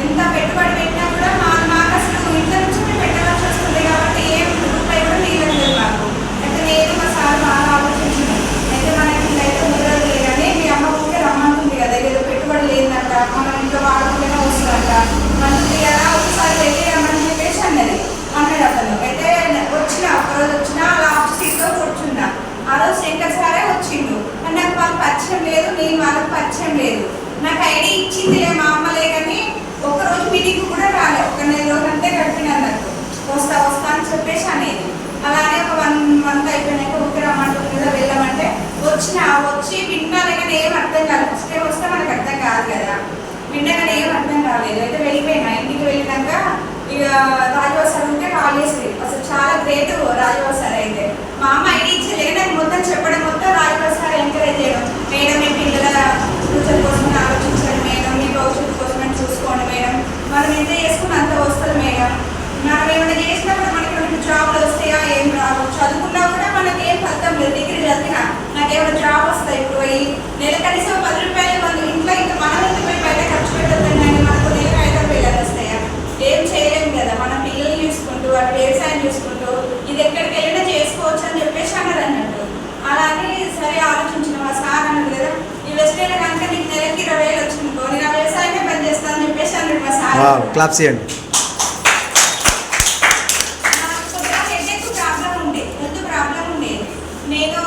ఎంత పెట్టుబడి పెట్టినా కూడా మా మాకు అసలు ఇంట్లో నుంచి మేము పెట్టవలసి వస్తుంది కాబట్టి ఏం రూపాయి కూడా మిగలలేదు మాకు. అయితే నేను మా సార్ బాగా ఆలోచించాను అయితే మనకి అయితే కుదరదు లేదని మీ అమ్మ ఊరికే రమ్మంటుంది కదా ఏదో పెట్టుబడి లేదంట మనం ఇంట్లో వాడుకుంటేనే వస్తుందంట. మంచిది కదా ఒకసారి వెళ్ళి రమ్మని చెప్పేసి అన్నది. అన్నాడు అతను. అయితే వచ్చిన ఒకరోజు వచ్చిన లాస్ట్ సీట్లో కూర్చున్నా. ఆ రోజు శంకర్ సారే వచ్చిండు. కానీ నాకు వాళ్ళకి పరిచయం లేదు నేను వాళ్ళకి పరిచయం లేదు. నాకు ఐడి ఇచ్చిందిలే మా പിന്നെ അങ്ങനെ వ్యవసాయం చూసుకుంటూ ఇది ఎక్కడికి వెళ్ళినా చేసుకోవచ్చు అని చెప్పేసి అన్నారు అన్నట్టు. అలాగే సరే ఆలోచించిన మా సార్ అన్నాడు కదా ఈ వెస్టేన్ కనుక నీకు నెలకి ఇరవై వేలు వచ్చింది నేను ఆ వ్యవసాయమే పని చేస్తానని చెప్పేసి అన్నాడు మా సార్. క్లాప్స్ చేయండి. నేను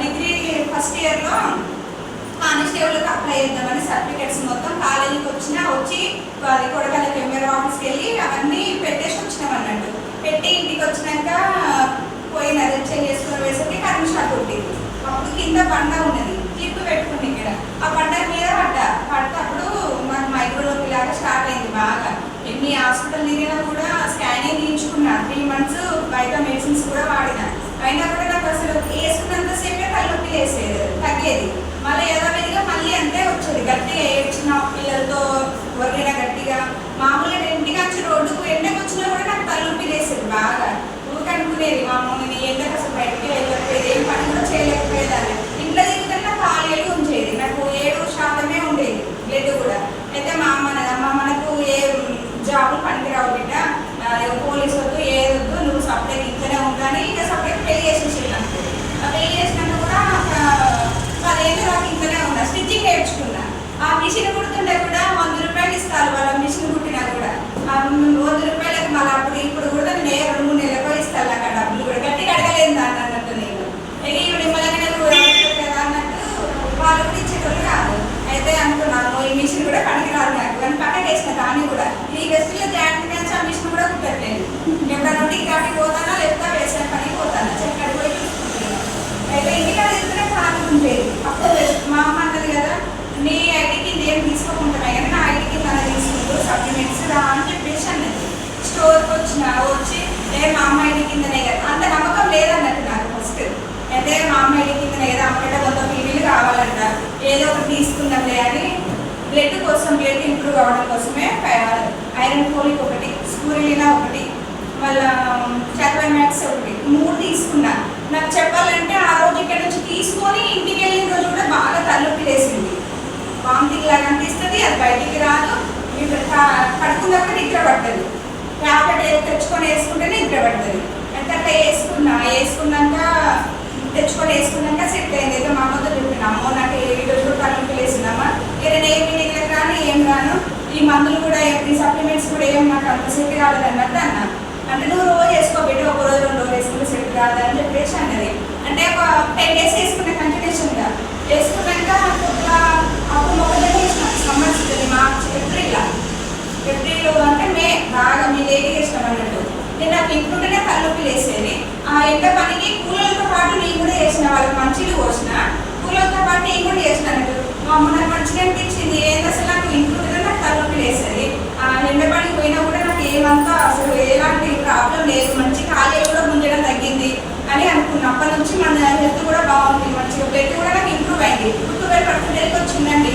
డిగ్రీ ఫస్ట్ ఇయర్లో కానిస్టేబుల్కి అప్లై చేద్దామని సర్టిఫికెట్స్ మొత్తం కాలేజీకి వచ్చినా వచ్చి అది కొడకలకి ఎంఆర్ ఆఫీస్కి వెళ్ళి అవన్నీ పెట్టేసి వచ్చినాం అన్నట్టు. పెట్టి ఇంటికి వచ్చినాక పోయిన రిచెక్ చేసుకుని వేసరికి కరెంట్ షాక్ కొట్టింది. అప్పుడు కింద పండ ఉన్నది. క్లిప్ పెట్టుకుంది ఇక్కడ. ఆ బండ మీద పడ్డ. పడితే అప్పుడు నాకు మైక్రోలోపి లాగా స్టార్ట్ అయింది బాగా. ఎన్ని హాస్పిటల్ దిగినా కూడా స్కానింగ్ తీయించుకున్నా. త్రీ మంత్స్ బయట మెడిసిన్స్ కూడా వాడినా. అయినా కూడా నాకు అసలు వేసుకున్నంతసేపే తలనొప్పి లేసేది తగ్గేది మళ్ళీ యథావిధిగా మళ్ళీ అంతే వచ్చేది గట్టిగా ఏడ్చిన పిల్లలతో వరిన గట్టిగా మామూలుగా నేను ఇంటికి వచ్చి రోడ్డుకు ఎండకు వచ్చినా కూడా నాకు తలనొప్పి లేసేది బాగా ఊరికి అనుకునేది మా అమ్మ నేను ఎండకు అసలు బయటికి వెళ్ళకపోయేది ఏం పని కూడా చేయలేకపోయేదాన్ని ఇంట్లో దిగుతుంటే నాకు కాలేడు ఉంచేది నాకు ఏడు శాతమే ఉండేది బ్లడ్ కూడా అయితే మా అమ్మ అన్నది అమ్మ మనకు ఏ జాబులు పనికిరావు బిడ్డ ఆ, ఏ పోలీసు వద్దు ఏ వద్దు నువ్వు సపరేట్ ఇంట్లోనే ఉంటాను ఇక సపరేట్ పెళ్ళి చేసేసి నాకు ఆ పెళ్ళి చేసినాక కూడా ఒక పదేళ్ళు నాకు ఇంట్లోనే ఉన్నా స్టిచ్చింగ్ నేర్చుకున్నా. ఆ మిషన్ కుడుతుంటే కూడా వంద రూపాయలు ఇస్తారు వాళ్ళ మిషన్ కుట్టినా కూడా. వంద రూపాయలకు మళ్ళీ అప్పుడు ఇప్పుడు కూడా నేను ఏ రెండు మూడు నెలలకు ఇస్తాను నాకు ఆ డబ్బులు కూడా గట్టిగా అడగలేదు దాన్ని అన్నట్టు నేను ఇక ఇవి నిమ్మలంగానే నువ్వు అడుగుతావు కదా అన్నట్టు వాళ్ళు కూడా ఇచ్చేటోళ్ళు కాదు అయితే అనుకున్నాను ఈ మిషన్ కూడా పనికిరాదు నాకు కానీ పక్కన వేసిన దాన్ని కూడా ఈ వెస్ట్లో జాయింట్ మ్యాచ్ ఆ మిషన్ కూడా కుట్టట్లేదు ఎప్పుడైనా ఇంటికి కాటికి పోతానా లేకపోతే వ్యవసాయం పనికి పోతానా చెక్కడికి పోయి చూసుకుంటున్నాను అయితే ఇంటికాడ ఇద్దరే ఖాళీ ఉండేది అప్పుడు మా అమ్మ అన్నది కదా నీ ఐడి కింద ఏం తీసుకోకుండా కానీ నా ఐడి కింద అలా తీసుకుంటూ కదా అని చెప్పేసి అన్నది. స్టోర్కి వచ్చిన వచ్చి ఏ మా అమ్మ కిందనే కదా. అంత నమ్మకం లేదన్నట్టు నాకు ఫస్ట్ అయితే మా అమ్మ కిందనే కదా అమ్మకంటే కొంత పీవీలు కావాలంట. ఏదో ఒకటి తీసుకుందాంలే అని బ్లడ్ కోసం బ్లడ్ ఇంప్రూవ్ అవ్వడం కోసమే ఐరన్ ఫోలిక్ ఒకటి స్కూరిలినా ఒకటి మళ్ళా మ్యాక్స్ ఒకటి. మూడు తీసుకున్నా. నాకు చెప్పాలంటే ఆ రోజు ఇక్కడ నుంచి తీసుకొని ఇంటికి వెళ్ళిన రోజు కూడా బాగా తలొప్పి వేసింది వామిటింగ్ లాగా అనిపిస్తుంది అది బయటికి రాదు. పడుకున్నప్పుడు నిద్ర పడుతుంది టాబ్లెట్ తెచ్చుకొని వేసుకుంటేనే నిద్ర పడుతుంది అంటే అట్లా వేసుకున్నా వేసుకున్నాక తెచ్చుకొని వేసుకున్నాక సెట్ అయింది. అయితే మా అమ్మతో చెప్పిన అమ్మో నాకు ఏ రోజు కూడా తలనొప్పి వేసిందమ్మా ఇక నేను ఏ రాను ఏం రాను? ఈ మందులు కూడా ఈ సప్లిమెంట్స్ కూడా ఏం నాకు అంత సెట్ కాలేదు అన్నట్టు అన్నా. అంటే నువ్వు రోజు వేసుకోబెట్టి ఒక రోజు రెండు రోజు వేసుకుంటే సెట్ కాదు అని చెప్పేసి అన్నది. అంటే ఒక టెన్ డేస్ వేసుకున్న కంటిన్యూస్ వేసుకున్నాక కొద్దిగా అప్పుడు మొక్కజొన్న వేసిన summer season March April April అంటే మే బాగా మీ లేట్ చేసినాం అన్నట్టు నేను నాకు ఇంట్లోనే లేసేది. ఆ ఎంత పనికి కూలలతో పాటు నేను కూడా చేసిన వాళ్ళకి మంచిలు కోసిన. కూలలతో పాటు నేను కూడా చేసిన మా అమ్మ నాకు మంచిగా అనిపించింది. ఏంది అసలు నాకు ఇంట్లోనే నాకు తలనొప్పి లేసేది? ఆ ఎండ పనికి పోయినా కూడా నాకు ఏమంతా అసలు ఎలాంటి ప్రాబ్లం లేదు. మంచి ఖాళీ కూడా ముందడం తగ్గింది అని అనుకున్నా. అప్పటి నుంచి మన హెల్త్ కూడా బాగుంది. మంచిగా బ్లడ్ కూడా నాకు ఇంప్రూవ్ అయింది. ఇప్పుడు ట్వెల్వ్ వచ్చిందండి.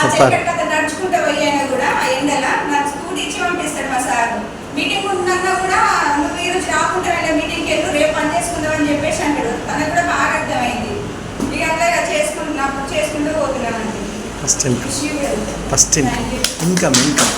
నడుచుకుంటూ పోయాను కూడా ఆ ఎండల నాకు స్కూటీ ఇచ్చి పంపిస్తాడు మా సార్. మీటింగ్ ఉందన్నా కూడా నువ్వు ఈ రోజు రాకుండా వెళ్ళే మీటింగ్కి వెళ్ళు రేపు పని చేసుకుందాం అని చెప్పేసి అంటాడు. తనకు కూడా బాగా అర్థమైంది. ఇక అట్లాగా చేసుకుంటున్నప్పుడు చేసుకుంటూ first income first income income income